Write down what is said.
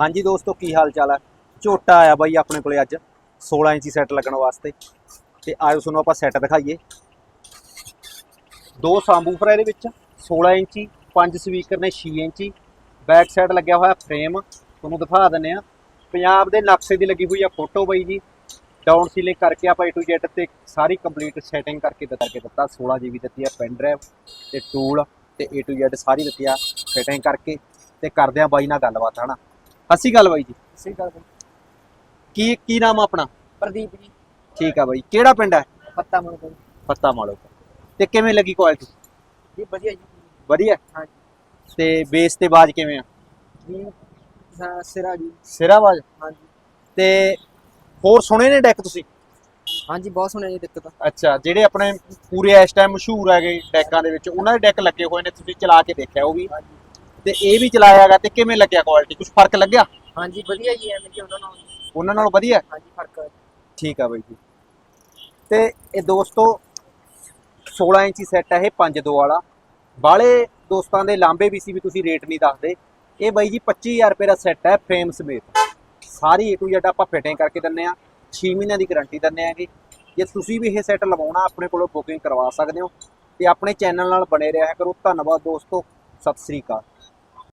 ਹਾਂਜੀ ਦੋਸਤੋ, ਕੀ ਹਾਲ ਚਾਲ ਹੈ ਝੋਟਾ ਆਇਆ ਬਾਈ ਆਪਣੇ ਕੋਲੇ ਅੱਜ 16 ਇੰਚੀ ਸੈੱਟ ਲੱਗਣ ਵਾਸਤੇ। ਤੇ ਆਇਓ ਤੁਹਾਨੂੰ ਆਪਾਂ ਸੈੱਟ ਦਿਖਾਈਏ। ਦੋ ਸਾਂਬੂਫਰ ਇਹਦੇ ਵਿੱਚ 16 ਇੰਚੀ, ਪੰਜ ਸਪੀਕਰ ਨੇ 6 ਇੰਚੀ। ਬੈਕ ਸਾਈਡ ਲੱਗਿਆ ਹੋਇਆ ਫਰੇਮ ਤੁਹਾਨੂੰ ਦਿਖਾ ਦਿੰਨੇ ਆ ਪੰਜਾਬ ਦੇ ਨਕਸ਼ੇ ਦੀ ਲੱਗੀ ਹੋਈ ਆ ਫੋਟੋ ਬਾਈ ਜੀ। ਡਾਊਨ ਸੀਲਿੰਗ ਕਰਕੇ ਆਪਾਂ A to Z ਤੇ ਸਾਰੀ ਕੰਪਲੀਟ ਸੈਟਿੰਗ ਕਰਕੇ ਦਿੱਤਾ ਕਰਕੇ ਦਿੱਤਾ। 16 GB ਦਿੱਤੀ ਆ ਪੈਨ ਡਰਾਈਵ ਤੇ ਟੂਲ ਤੇ A to Z ਸਾਰੀ ਦਿੱਤੀ ਆ ਸੈਟਿੰਗ ਕਰਕੇ। ਤੇ ਕਰਦੇ ਆ ਬਾਈ ਨਾਲ ਗੱਲਬਾਤ, ਹਨਾ? ਅਸੀਂ ਗੱਲ ਬਾਈ ਜੀ। ਸਹੀ ਗੱਲ ਬਈ। ਕੀ ਕੀ ਨਾਮ ਆ ਆਪਣਾ? ਪ੍ਰਦੀਪ ਜੀ। ਠੀਕ ਆ ਬਾਈ। ਕਿਹੜਾ ਪਿੰਡ ਹੈ? ਪੱਤਾ ਮਣ ਬਈ ਪੱਤਾ ਮਾਲੋ ਤੇ। ਕਿਵੇਂ ਲੱਗੀ ਕੁਆਲਿਟੀ ਜੀ? ਵਧੀਆ ਜੀ। ਵਧੀਆ? ਹਾਂਜੀ ਤੇ ਬੇਸ ਤੇ ਬਾਜ ਕਿਵੇਂ ਆ? ਜੀ ਹਾਂ, ਸਿਰਾ ਜੀ। ਸਿਰਾ ਬਾਜ? ਹਾਂਜੀ ਤੇ ਹੋਰ ਸੁਣੇ ਨੇ ਡੈਕ ਤੁਸੀਂ? ਹਾਂਜੀ ਬਹੁਤ ਸੁਣਿਆ ਜੀ ਦਿੱਕਤ ਅੱਛਾ ਜਿਹੜੇ ਆਪਣੇ ਪੂਰੇ ਇਸ ਟਾਈਮ ਮਸ਼ਹੂਰ ਹੈਗੇ ਡੈਕਾਂ ਦੇ ਵਿੱਚ ਉਹਨਾਂ ਦੇ ਡੈਕ ਲੱਗੇ ਹੋਏ ਨੇ ਤੁਸੀਂ ਚਲਾ ਕੇ ਦੇਖਿਆ ਉਹ ਵੀ। ਹਾਂਜੀ ਤੇ ਇਹ ਵੀ ਚਲਾਇਆ ਹੈਗਾ ਤੇ ਕਿਵੇਂ ਲੱਗਿਆ ਕੁਆਲਿਟੀ ਕੁਝ ਫ਼ਰਕ ਲੱਗਿਆ? ਹਾਂਜੀ ਵਧੀਆ ਜੀ ਐਵੇਂ ਜੀ ਉਹਨਾਂ ਨਾਲ। ਉਹਨਾਂ ਨਾਲੋਂ ਵਧੀਆ? ਹਾਂਜੀ ਫ਼ਰਕ। ਠੀਕ ਆ ਬਾਈ ਜੀ। ਤੇ ਇਹ ਦੋਸਤੋ 16 ਇੰਚੀ ਸੈੱਟ ਹੈ ਇਹ 5-2 ਵਾਲਾ। ਬਾਲੇ ਦੋਸਤਾਂ ਦੇ ਲਾਂਬੇ ਵੀ ਸੀ ਵੀ ਤੁਸੀਂ ਰੇਟ ਨਹੀਂ ਦੱਸਦੇ। ਇਹ ਬਾਈ ਜੀ 25000 ਰੁਪਏ ਦਾ ਸੈੱਟ ਹੈ ਫਰੇਮ ਸਮੇਤ। ਸਾਰੀ A to Z ਆਪਾਂ ਫਿਟਿੰਗ ਕਰਕੇ ਦਿੰਨੇ ਆ। 6 ਮਹੀਨਿਆਂ ਦੀ ਗਾਰੰਟੀ ਦਿੰਨੇ ਆਗੇ। ਜੇ ਤੁਸੀਂ ਵੀ ਇਹ ਸੈੱਟ ਲਵਾਉਣਾ ਆਪਣੇ ਕੋਲੋਂ ਬੁਕਿੰਗ ਕਰਵਾ ਸਕਦੇ ਹੋ। ਤੇ ਆਪਣੇ ਚੈਨਲ ਨਾਲ ਬਣੇ ਰਿਹਾ ਕਰੋ। ਧੰਨਵਾਦ ਦੋਸਤੋ। ਸਤਿ ਸ੍ਰੀ ਅਕਾਲ।